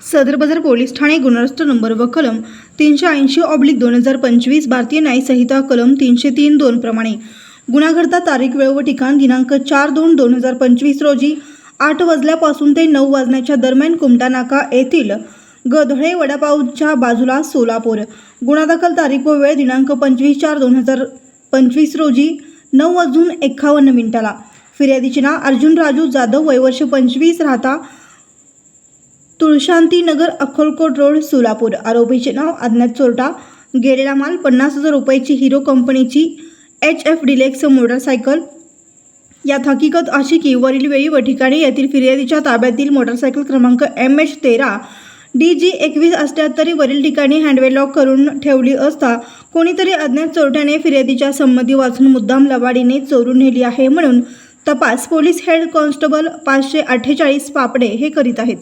सदर बाजार police Thane गुणरस्त number व कलम तीनशे ऐंशी ऑब्लिक दोन हजार पंचवीस भारतीय न्यायसंहिता कलम तीनशे तीन दोन प्रमाणे. गुन्हाघरता तारीख वेळ व ठिकाण दिनांक चार दोन दोन हजार पंचवीस रोजी आठ वाजल्यापासून ते नऊ वाजण्याच्या दरम्यान कुमटानाका येथील गधळे वडापावच्या बाजूला सोलापूर. गुन्हा दाखल तारीख व वेळ दिनांक पंचवीस चार दोन हजार पंचवीस रोजी नऊ वाजून एकावन्न मिनिटाला. फिर्यादीचे नाव अर्जुन राजू जाधव वयवर्ष पंचवीस राहता तुळशांती नगर अक्कलकोट रोड सोलापूर. आरोपीचे नाव अज्ञात चोरटा. गेलेला माल पन्नास हजार रुपयाची हिरो कंपनीची एच एफ डिलेक्स मोटरसायकल. यात हकीकत अशी की वरील वेळी व ठिकाणी येथील फिर्यादीच्या ताब्यातील मोटरसायकल क्रमांक एम एच तेरा डी जी एकवीस अष्ट्याहत्तरी वरील ठिकाणी हँडवे लॉक करून ठेवली असता कोणीतरी अज्ञात चोरट्याने फिर्यादीच्या संमती वाचून मुद्दाम लबाडीने चोरून नेली आहे म्हणून तपास पोलीस हेड कॉन्स्टेबल पाचशे अठ्ठेचाळीस पापडे हे करीत आहेत.